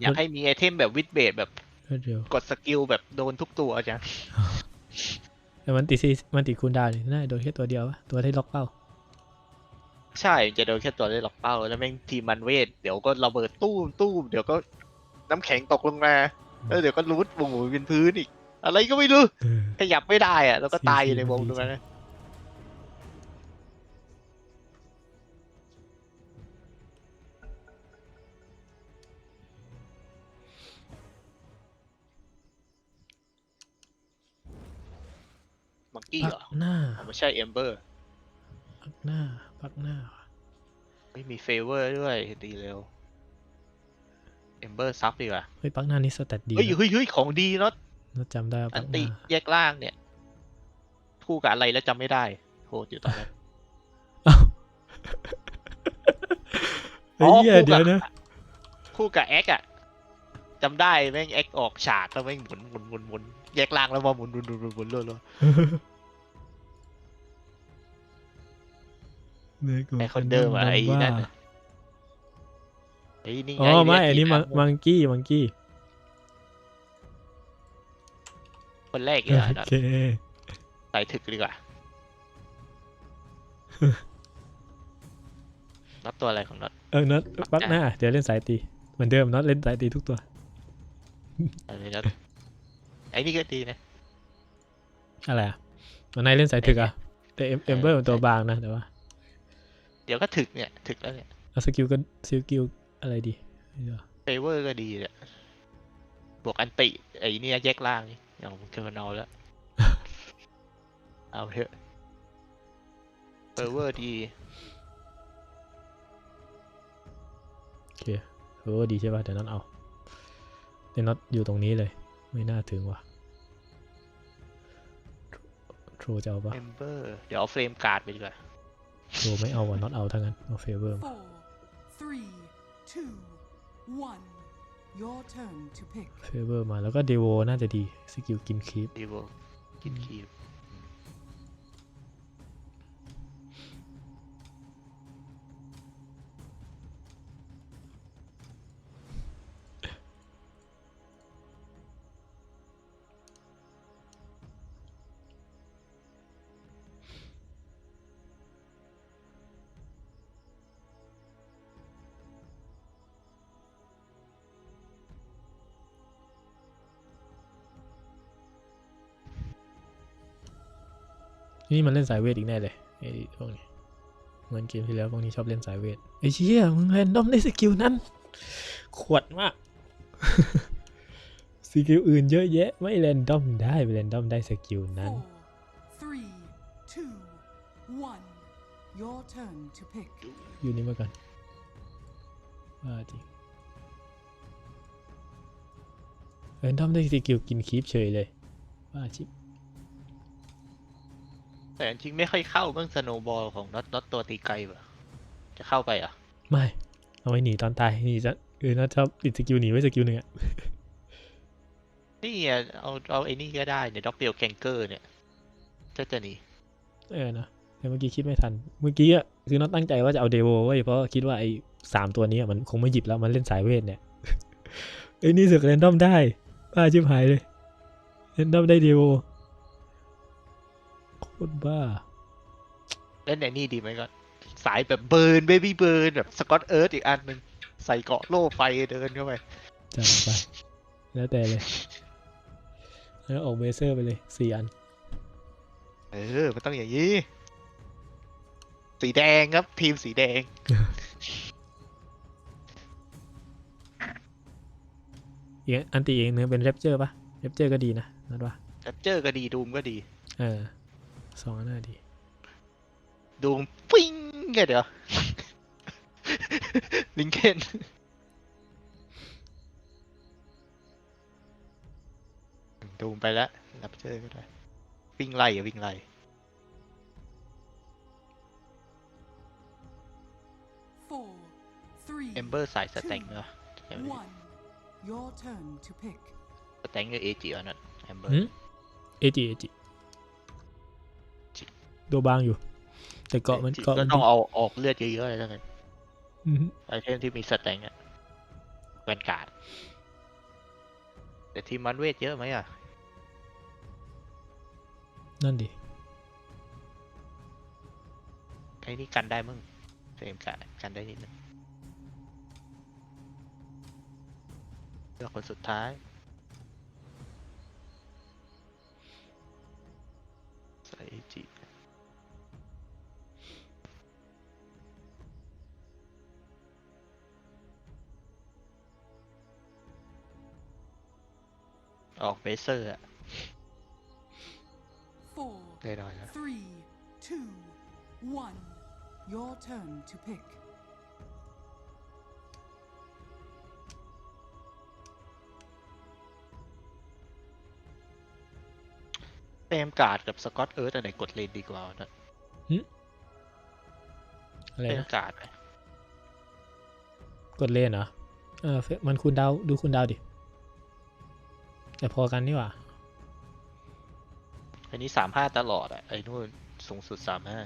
อยากให้มีไอเทมแบบวิดเบดแบบรวดเร็วกดสกิลแบบโดนทุกตัวจังแต่มันติดซีมันติดคูลดาวน์นี่น่าจะโดนแค่ตัวเดียววะตัวที่ล็อกเป้า ใช่จะโดนแค่ตัวได้ล็อกเป้า แล้วแม่งทีมมันเวทเดี๋ยวก็ระเบิดตู้มตู้มเดี๋ยวก็น้ำแข็งตกลงมาแล้วเดี๋ยวก็รูดวงหมุนเป็นพื้นอีก อะไรก็ไม่รู้เออขยับไม่ได้อะแล้วก็ตายอยู่ในวงสี่สิบตรงนั้นนะ กี้ปัเหรกอหน้าอ๋อไม่ใช่เอมเบอร์ปักหน้าปักหน้าไม่มีเฟเวอร์ด้วยดีเร็วเอมเบอร์ซับดีกว่าเฮ้ยปักหน้านี่สแตทดีเฮ้ยนะเฮ้ยเฮ้ยของดีเนาะเราจำได้ว่าอัปันกหติน้าแยกล่างเนี่ยคู่กับอะไรแล้วจำไม่ได้โหดอยู่ตอนนั้นเอ้าอ๋เฮ้อยเหี้ยคู่กับเดี๋ยวนะคู่กับแอ็กอะจำได้แม่งแอ็กออกฉากแล้วแม่งหมุนหมุนหมุนหมุนแยกล่างแล้วมาหมุนหมุนหมุนหมุนหมุนเรื่อย ไอคนเดิมอะไอ้ว่านั่นอะไอ้นี่ไงอ๋อไม่เรียกอันนี้ที่มังทำมังกี้มังกี้คนแรกเลยอะโอเคใส่ถึกดีกว่านับตัวอะไรของน็อตเออน็อตปักหน้า เดี๋ยวเล่นสายตีเหมือนเดิมน็อตเล่นสายตีทุกตัวอะไรน็อตไอ้นี่ก็ดีนะอะไรอะมันนายเล่นสายถึกอะแต่เอ็มเอ็มเบอร์มันตัวบางนะแต่ว่า เดี๋ยวก็ถึกเนี่ย ถึกแล้วเนี่ยเอาสกิลก็สกิลอะไรดีเดี๋ยวเฟเวอร์ก็ดีเนี่ยบวกอันติ ไอ้เนี่ยแยกล่างนี่อย่างเทอร์นอลแล้ว เอาเถอะเฟเวอร์ดีโอเคเออดีใช่ป่ะแต่น็อตเอาแต่น็อตอยู่ตรงนี้เลย ไม่น่าถึงว่ะโทรจะเอาปะเอมเบอร์เดี๋ยวเอาเฟรมการ์ดไปดีกว่า โทรไม่เอาว่ะน็อตเอาทั้งนั้นเอาเฟเวอร์ Four, three, two, one. Your turn to pick. เฟเวอร์มาแล้วก็เดโวน่าจะดีสกิลกินคีปดีโวกินคีบ นี่มันเล่นสายเวทอีกแน่เลยไอ้พวกนี้เหมือนเกมที่แล้วพวกนี้ชอบเล่นสายเวทไอ้เชี่ยมึงเล่นดอมได้สกิลนั้น ขวดมากสกิลอื่นเยอะแยะ ไม่เล่นดอมได้ไปเล่นดอมได้สกิลนั้น Four, three, two, one. Your turn to pick. อยู่นี่มาก่อนว่าจริงเล่นดอมได้สกิลกินคีปเฉยเลยว่าจริง แต่จริงๆไม่ค่อยเข้าเรื่องสโนบอลของน็อตน็อตตัวตีไกลปะจะเข้าไปเหรอะ ไม่ เอาไว้หนีตอนตายหนีจะเออน่าชอบติดสกิลหนีไว้สกิลหนึ่งอะนี่ไงเอาเอาไอ้นี่ก็ได้เนี่ยด็อกเดียวแคนเกอร์เนี่ยถ้าจะหนีเออนะแต่เมื่อกี้คิดไม่ทัน เมื่อกี้อะคือน้องตั้งใจว่าจะเอาเดโวไว้ยเพราะคิดว่าไอ้สามตัวนี้อะมันคงไม่หยิบแล้วมันเล่นสายเวทเนี่ยไอ้ยนี่เสือกเรนดอมได้บ้าชิบหายเลยเรนดอมได้เดโวโคตรบ้า เล่นไอ้นี่ดีไหมก็ สายแบบเบิร์นเบบี้เบิร์นแบบสกอตเอิร์ธอีกอันหนึ่งใส่เกราะโล่ไฟเดินเข้าไปจัดไป แล้วแต่เลยแล้วออกเบเซอร์ไปเลยสี่อัน เออ มันต้องอย่างนี้ สีแดงครับ ทีมสีแดง อีกอันตีเองเนื้อเป็นเรปเจอร์ปะเรปเจอร์ก็ดีนะนัดว่าแรปเจอร์ก็ดีดูมก็ดี เออ สองอันน่าดีดูมปิ้งไงเดี๋ยว ลิงเคนดูมไปแล้วแรปเจอร์ก็ได้วิ่งไล่อะวิ่งไล่ Four, three, เอมเบอร์สายสแต็งเนาะใช่ไหม one. Your turn to pick. สแต็งกับเอจิอะนั่นเอมเบอร์หืมเอจิเอจิ ตัวบางอยู่ แต่เกาะมันเกาะก็มันต้องดีเอาออกเลือดเยอะๆเลยแล้วกันอือหือไอเทมที่มีสแต็งอะแวนการ์ดแต่ทีมมันเวทเยอะไหมอะ นั่นดิไอ้นี่กันได้มึงเฟรมกันกันได้นิดนึงเลือกคนสุดท้าย ออกเบเซอร์อะ Four, ได้หน่อยนะ three, two, one. Your turn to pick. เฟรมการ์ดกับสกอตเอิร์ธอันไหนกดเลนดีกว่านะอะไรเฟรมนะการ์ดอะกดเลนเหรอเออเฟมันคูณดาวดูคูณดาวดิ แต่พอกันนี่หว่า อันนี้สามห้าตลอดอะไอ้นู่นสูงสุดสามห้า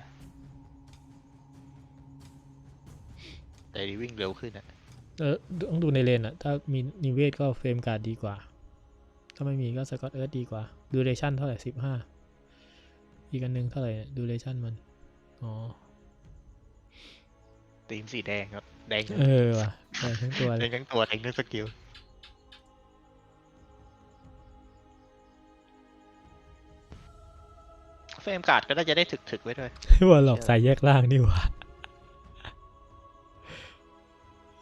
แต่ดีวิ่งเร็วขึ้นอะเออต้องดูในเลนอะถ้ามีนิเวศก็เฟรมการ์ดดีกว่า ถ้าไม่มีก็สกอตเอิร์ธดีกว่า ดูเรชั่นเท่าไหร่สิบห้าอีกอันหนึ่งเท่าไหร่ดูเรชั่นมัน อ๋อตีมสีแดงครับ แดงเออว่ะได้ทั้งตัวแดเลงยทั้งตัวแดงทั้งสกิล รมการ์ดก็น่าจะได้ถึกๆไว้ด้วยว่าหลอกสายแยกล่างนี่หว่า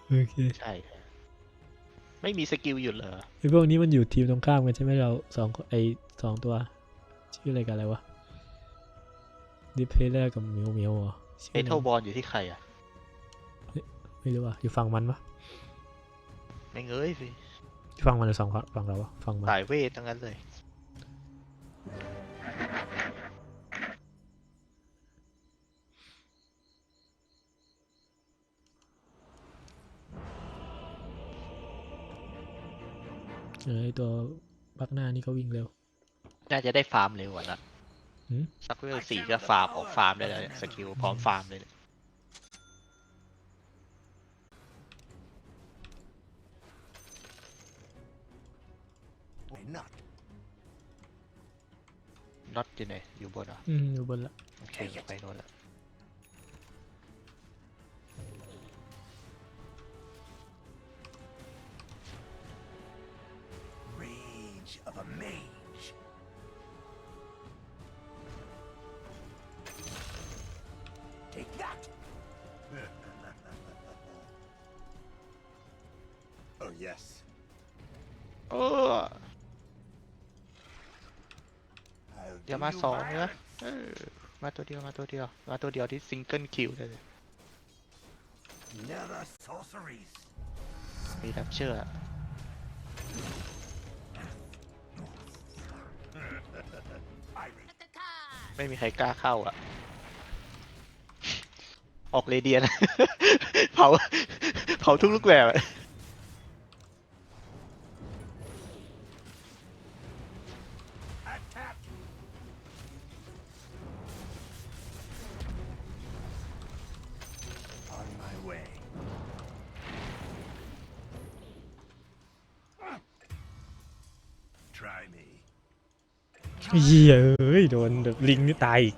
โอเคใช่ ไม่มีสกิลหยุดเหรอไอพวกนี้มันอยู่ทีมตรงข้ามกันใช่ไหมเราสองคนไอสองตัว ชื่ออะไรกันอะไรวะดิเพเลอร์กับมิวมิวเหรอชื่เออเทอะไรลบอลอยู่ที่ใครอะไม่รู้ว่ะอยู่ฝั่งมันปะไม่เงยสิฝั่งมันหรือสองฝั่งฝั่งเราวะฝั่งมัน สายเวททั้งนั้นเลย ออไอตัวบักหน้านี่ก็วิ่งเร็ว น่าจะได้ฟาร์มเร็วกว่านะหืม สักเวลสี่ก็ฟาร์มออกฟาร์มได้แล้วเนี่ยสกิลพร้อมฟาร์มเลยเนี่ย Not น็อตอยู่ไหนอยู่บนเหรออืมอยู่บนละโอเคไปโน่นละ มา you สอง my นะเออมาตัวเดียวมาตัวเดียว มาตัวเดียวที่ซิงเกิลคิวได้เลย Never sorceries. มีรับเชื่อ Irate. ไม่มีใครกล้าเข้าอะ ออกเรเดียน เผา เผาทุกลูกแบบ เหี้ยเอ้ยโดนแบบลิงนี่ตายอีก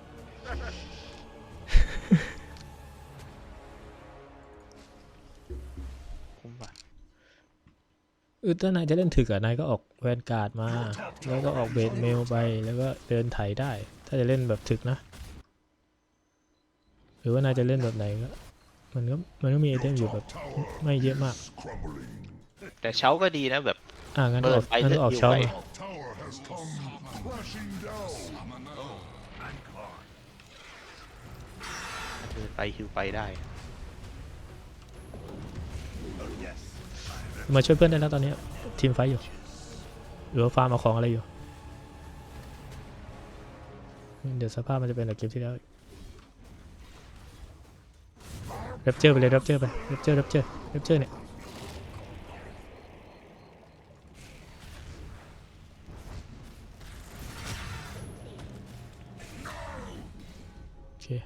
คุ้มว่ะเออถ้านายจะเล่นถึกอะนายก็ออกแวนการ์ดมา แล้วก็ออกเบสเมลไป แล้วก็เดินไถได้ ถ้าจะเล่นแบบถึกนะ หรือว่านายจะเล่นแบบไหนก็มันก็มันก็มีไอเทมอยู่แบบไม่เยอะมาก แต่เช้าก็ดีนะแบบ อ่างั้นก็ออกเปิดไฟงั้นก็ออกเลือดช้ออยู่มาไว้ tower has come crashing down. I'm gone. เดินไปคิวไปได้ Oh yes. มาช่วยเพื่อนได้แล้วตอนนี้ทีมไฟท์อยู่หรือว่าฟาร์มเอาของอะไรอยู่ เดี๋ยวสภาพมันจะเป็นแบบเกมที่แล้วเรปเจอไปเลยเรปเจอไปเรปเจอร์เรปเจอร์เรปเจอเนี่ย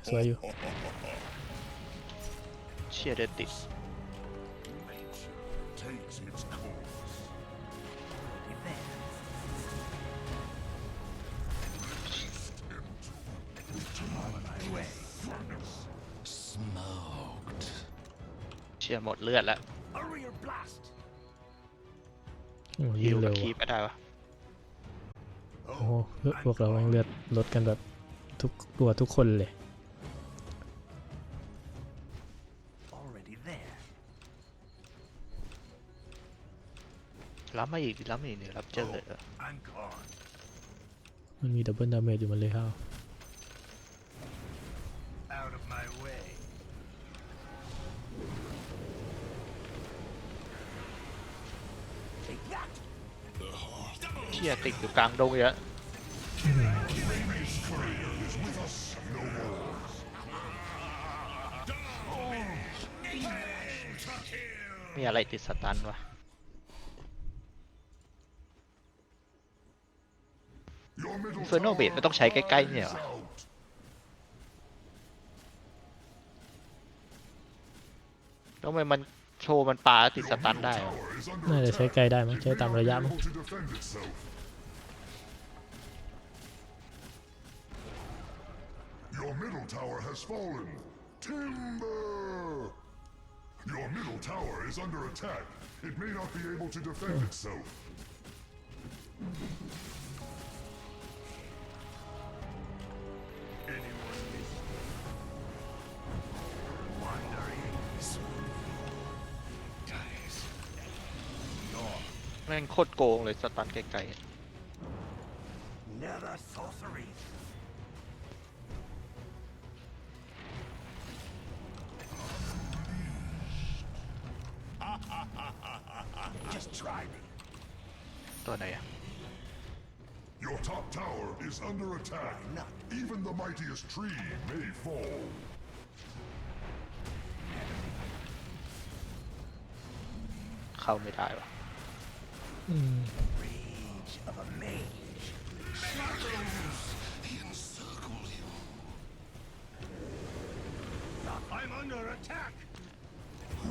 สวยอยู่ เชียร์เดติดเชียร์หมดเลือดแล้ว Hurry and blast! โอ้ยิงเร็วได้วะโอ้โพวกเราแม่งเลือดลดกันแบบทุกตัวทุกคนเลย รับมาอีกดิรับมาอีกเดี๋ยวรับเจอเลย I'm gone. มันมีดับเบิลดาเมจอยู่มันเลยเข้า Out of my way. เชี่ยติดอยู่กลางดงเยอะมีอะไรติดสตันวะ Your middle Inferno tower Blade มันต้องใช้ใกล้ๆเนี่ย is เหรอ out. แล้วทำไมมันโชว์มันปาติดสตันได้วะ Tower is under น่าจะใช้ attack. ไกลได้มั้ง It ใช้ may ตาม not ระ be ยะมั้ง โคตรโกงเลยสตันไกล Nether sorceries. Just try me. ๆตัวไหนอะ Your top tower is under attack. not? Even the mightiest tree may fall. เข้าไม่ได้วะ I'm under attack.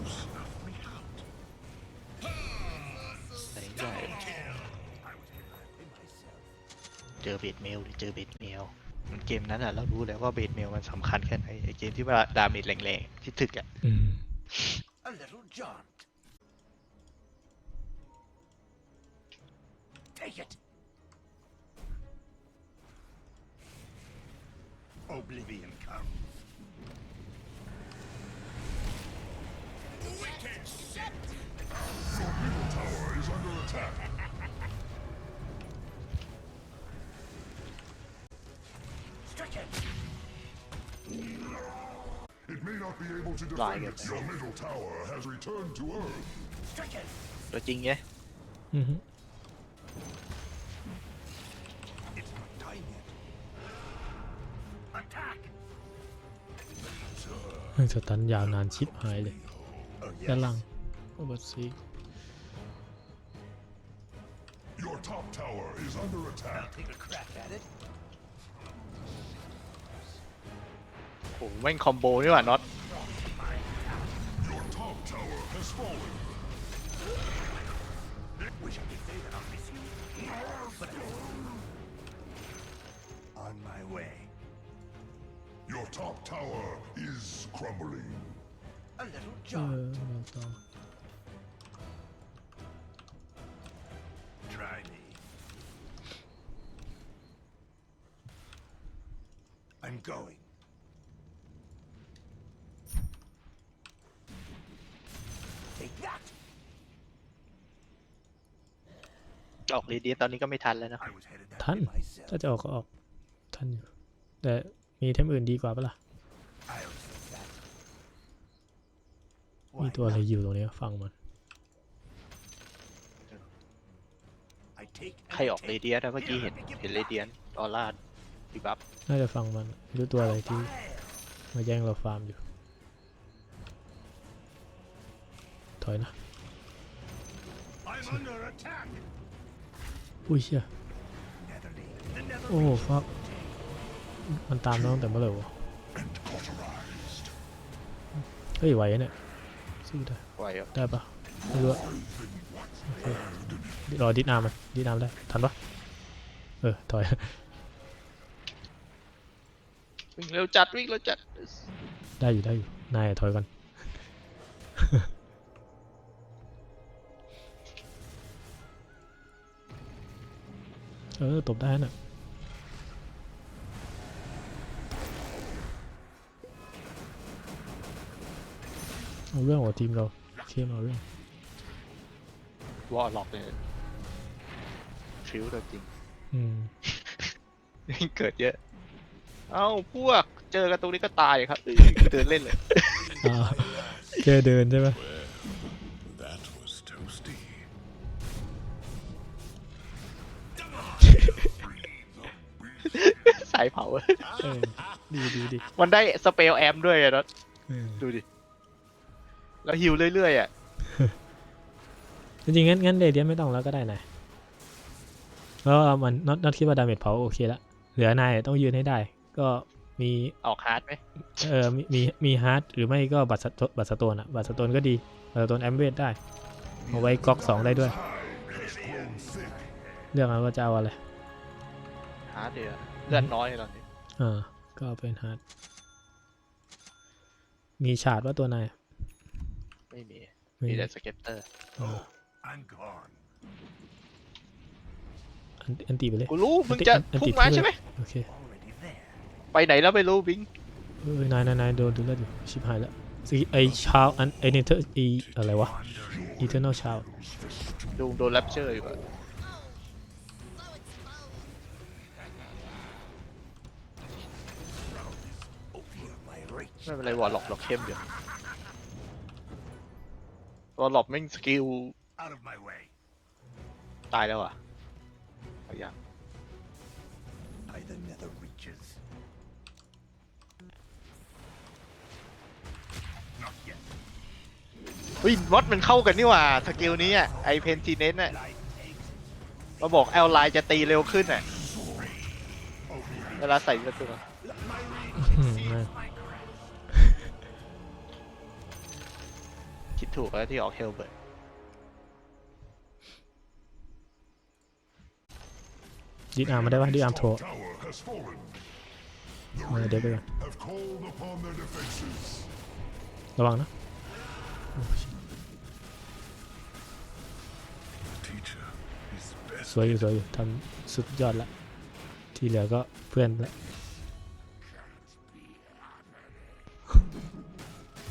Snuff me out. ไหนได้วะ I was happy myself. เจอเบดเมลหรือเจอเบดเมลมันเกมนั้นอะเรารู้แล้วว่าเบดเมลมันสำคัญแค่ไหนไอเกมที่ว่าดาเมจแรงๆที่ถึกอะอืม A little jaunt. Take it. Oblivion comes. Your middle tower is under attack. Stricken. It may not be able to Like defend it. it. Your middle tower has returned to Earth. Stricken. ตัวจริงไง อือฮึ สตันยาวนานชิปหายเลย Oh ด้านล่างโอ้บัตซี Your top tower is under attack. Take a crack at it. โอ้โหแม่งคอมโบนี่หว่าน็อต ออกรีดีตอนนี้ก็ไม่ทันแล้วนะ I was headed that ทัน way myself. ถ้าจะออกก็ออกทันอยู่แต่มีเทมอื่นดีกว่าปะล่ะ I'll take that. มี Why ตัวอะไร not? อยู่ตรงเนี้ยฟังมัน I take ใครออกเรเดียนะเมื่อกี้เห็นเห็นเรเดียนออร่าดีบัฟน่าจะฟังมันไม่รู้ตัวอะไรที่มาแย่งเราฟาร์มอยู่ ถอยนะ I'm under attack. อุ้ยเชี่ย Netherly. The nether โอ้ฟักมันตามน้องแต่เมื่อไหร่วะ And cauterized. เฮ้ยไหวอะเนี่ยสู้ได้ไหวอะได้ปะไม่รู้อะโอเครอดิสอาร์มันดิสอาร์มได้ทันปะเออถอยวิ่งเร็วจัดวิ่งเร็วจัดได้อยู่ได้อยู่นายอะถอยก่อน ออตบได้น่ะเอาเรื่องของทีมเราเข้มเอาเรื่องวอลล็อกเนี่ยฟิวตัวจริง อืมเกิดเยอะ เอ้าพวกเจอกันตรงนี้ก็ตายครับเอ้ยเดินเล่นเลยอ่าแกเดินใช่ไหม สายเผา เออดีดีดีมันได้สเปลแอมด้วยอะเนอะเออดูดิ แล้วฮิวเรื่อยๆอะ จริงๆงั้นงั้นเรเดียนไม่ต้องแล้วก็ได้นะเพราะว่ามันน็อตน็อตคิดว่าดาเมจเผาโอเคละเหลือนายต้องยืนให้ได้ ก็มี ออกฮาร์ดไหมเออมีมีมีฮาร์ดหรือไม่ก็บัตรสโตบัตรสโตนอะบัตรสโตนก็ดีบัตรสโตนแอมเวทได้ เอาไว้ก๊อกสองได้ด้วย Has grown thick. เลือกเอาว่าจะเอาอะไร ฮาร์ดเดียว เลือดน้อยตอนนี้อ่าก็เอาเป็นฮาร์ดมีฉาดว่าตัวนายไม่มีไม่มีมีแต่สเก็ตเตอร์อ๋อ I'm gone. อันอันตีไปเลย กูรู้มึงจะอันพุ่ติงดมาที่ใช่ไหม โอเค Already there. ไปไหนแล้วไม่รู้บิง เอ้ยนายนายนายโดนดูเลือดอยู่ชิบหายแล้วสิไอชาวอันไอเนเธอร์ไออะไรวะ Wandering. อีเทอร์นอลชาว ดูโดนแรปเชอร์อยู่อะ ไม่เป็นไรวอลล็อกเราเข้มอยู่วอลล็อกแม่งสกิล Out of my way. ตายแล้วอะเอายัง By the nether reaches. Not yet. เฮ้ยมอดมันเข้ากันนี่หว่า สกิลนี้อะไอเพนทีเนสน่ะ Light takes มาบอกแอลไลน์จะตีเร็วขึ้นอะเวลาใส่กระตุ้นอื ถูกแล้วที่ออกเฮลเบิร์ตดิดอาร์มมาได้ปะดิดอาร์มโทร Tower has fallen. เดี๋ยวไปก่อนระวังนะสวยอยู่สวยอยู่ทำสุดยอดละ ที่เหลือก็เพื่อนละ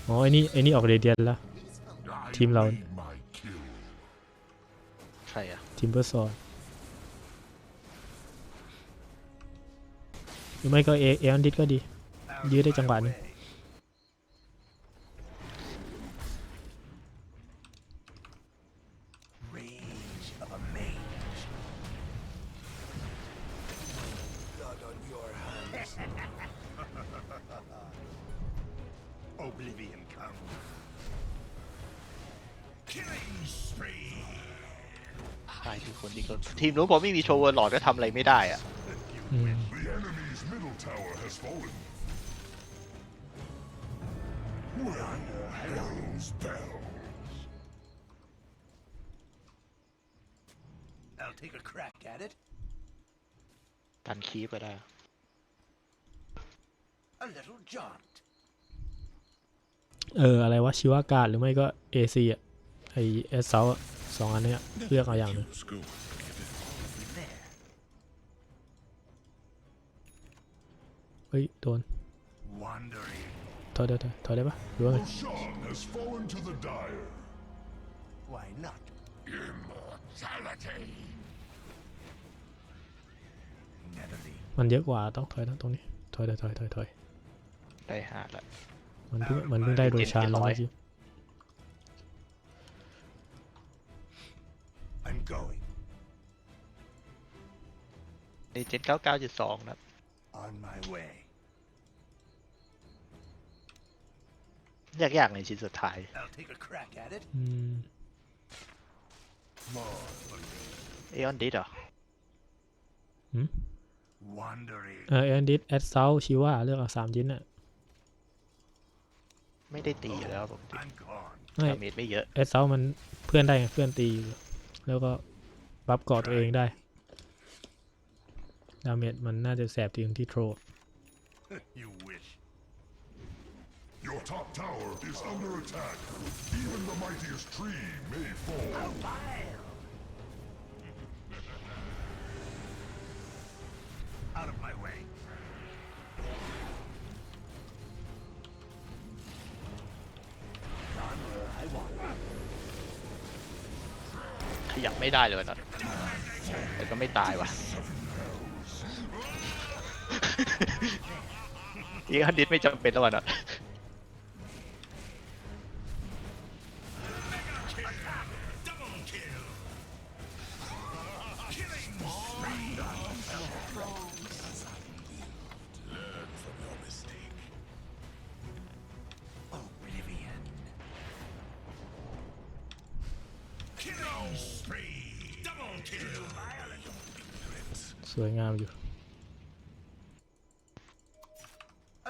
อ๋อไอ้นี่ไอ้นี่ออกเรเดียนและ I Team Lone. made my kill. ใช่อะทิมเบอร์ซอนหรือไม่ก็เอเออนดิสก็ดี Out Dưới of đây my chẳng bạn. way. Rage ที่ก็ทีมนู้นพอไม่มีโชว์เวอร์หลอดก็ทำอะไรไม่ได้อะอืม The enemy's middle tower has fallen. Where hell's bells? I'll take a crack at it. กันคีบไปได้ A little jaunt. เออ อะไรวะชิวาการ์ดหรือไม่ก็เอซีอะไอเอสเซาสองอันเนี้ยเลือกเอาอย่างหนึง Let's เฮ้ยโดน Wandering. ถอยได้ถอยถอยได้ปะหรือว่าไง Roshan has fallen to the dire. Why not? Immortality. Netherly. มันเยอะกว่าต้องถอยนะตรงนี้ถอยถอยถอยถอยถอยได้ห้าละมันเพิ่งมันเพิ่งได้โดยชาร์จแล้ว700เมื่อกี้ I'm going. ในเจ็ดเก้าเก้าจุดสองนะ On my way. ยากๆในชิ้นสุดท้าย I'll take a crack at it. อืม More for me. เอออนดิสเหรอ Wandering. เออเอ็นดิสแอดเซาชิวาเลือกเอาสามชิ้นอะไม่ได้ตีอยู่แล้วผม I'm gone. ไม่ดาเมจไม่เยอะ แอดเซามันเพื่อนได้ไงเพื่อนตีอยู่แล้วก็บัฟเกาะตัวเองได้ดาเมจมันน่าจะแสบถึงที่โทร you wish. Your top tower is under attack. Even the mightiest tree may fall. How wild! Out of my way. Armor I want. ขยับไม่ได้เลยตอนแต่ก็ไม่ตายว่ะ อีกอันดิสไม่จำเป็นแล้วอะเนาะ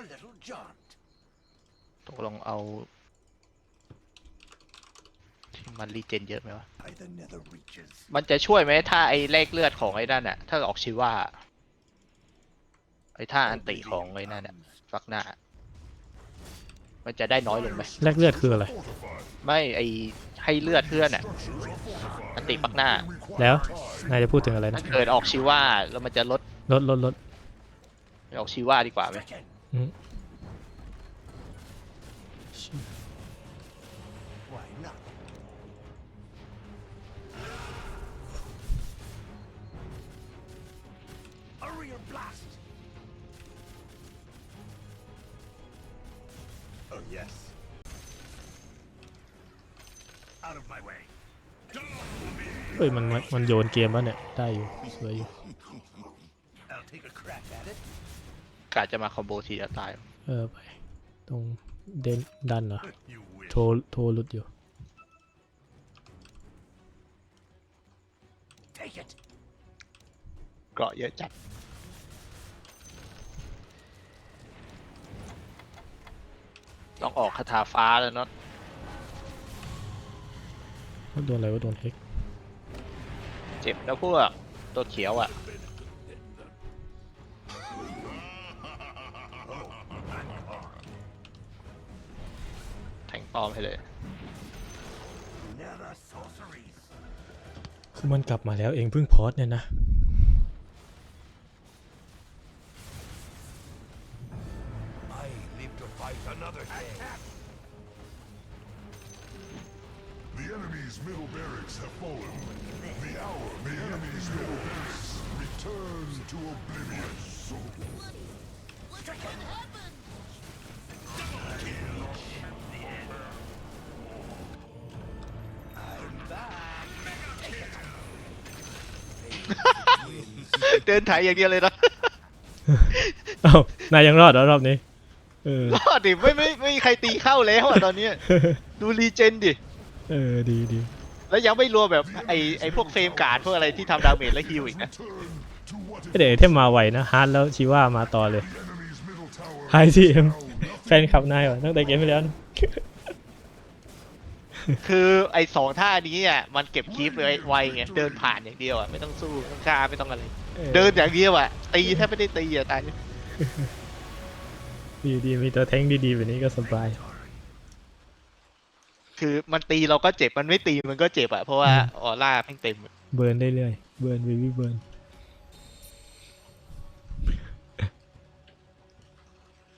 A little jaunt. ตกลงเอาที่มันรีเจนเยอะไหมวะ By the nether reaches. มันจะช่วยไหมถ้าไอ้แลกเลือดของไอ้นั่นน่ะถ้าออกชิว่า ไอ้ท่าอันติของไอ้นั่นน่ะฟักหน้า มันจะได้น้อยลงไหมแลกเลือดคืออะไร ไม่ไอ้ให้เลือดเพื่อนน่ะอันติฟักหน้า แล้ว นายจะพูดถึงอะไรมันะนเกิดออกชิว่าแล้วมันจะลดลดลดลดออกชิว่าดีกว่าไหม Stricken. อืม Why not? A real blast. Oh yes. Out of my way. เฮ้ยมันมันมันโยนเกมแล้วเนี่ย ได้อยู่ สวยอยู่ I'll take a crack at it. กาจะมาคอมโบทีจะตายเออไป ตรงเดนดันเหรอ You will. โทรโทรหลุดอยู่ Take it. เกราะเยอะจัดต้องออกคาถาฟ้าแล้วเนาะโดนอะไรวะโดนเฮกเจ็บแล้วพวกตัวเขียวอะ แทงปลอมให้เลย Nether sorceries. คือมันกลับมาแล้วเองเพิ่งพอดเนี่ยนะ เดินไถ่ายอย่างเดียวเลยนะเอ้านายยังรอดเหรอรอบนี้เออรอดดิไม่ไม่ไม่มีใครตีเข้าแล้วอะตอนเนี้ยดูรีเจนดิ เออดีดีแล้วยังไม่รวมแบบไอไอพวกเฟรมการ์ดพวกอะไรที่ทำดาเมจและฮิลอีกนะ Return to what เดี๋ยวไอเทมมาไวนะฮาร์ดแล้วชิว่ามาต่อเลย the enemy's middle tower ไฮซีเอ็ม now nothing แฟนคลับนายว่ะตั้งแต่เกมไปแล้วนะคือไอสองท่านี้อะมันเก็บคีปเลยไวไงเดินผ่านอย่างเดียวอะไม่ต้องสู้ไม่ต้องฆ่าไม่ต้องอะไร เดินอย่างเดียวอะ ตีแทบไม่ได้ตีอะตายดีดีมีตัวแท้งดีๆแบบนี้ก็สบาย คือมันตีเราก็เจ็บมันไม่ตีมันก็เจ็บอะเพราะว่าออร่าแม่งเต็ม เบิร์นได้เรื่อย เบิร์นวิวิเบิร์น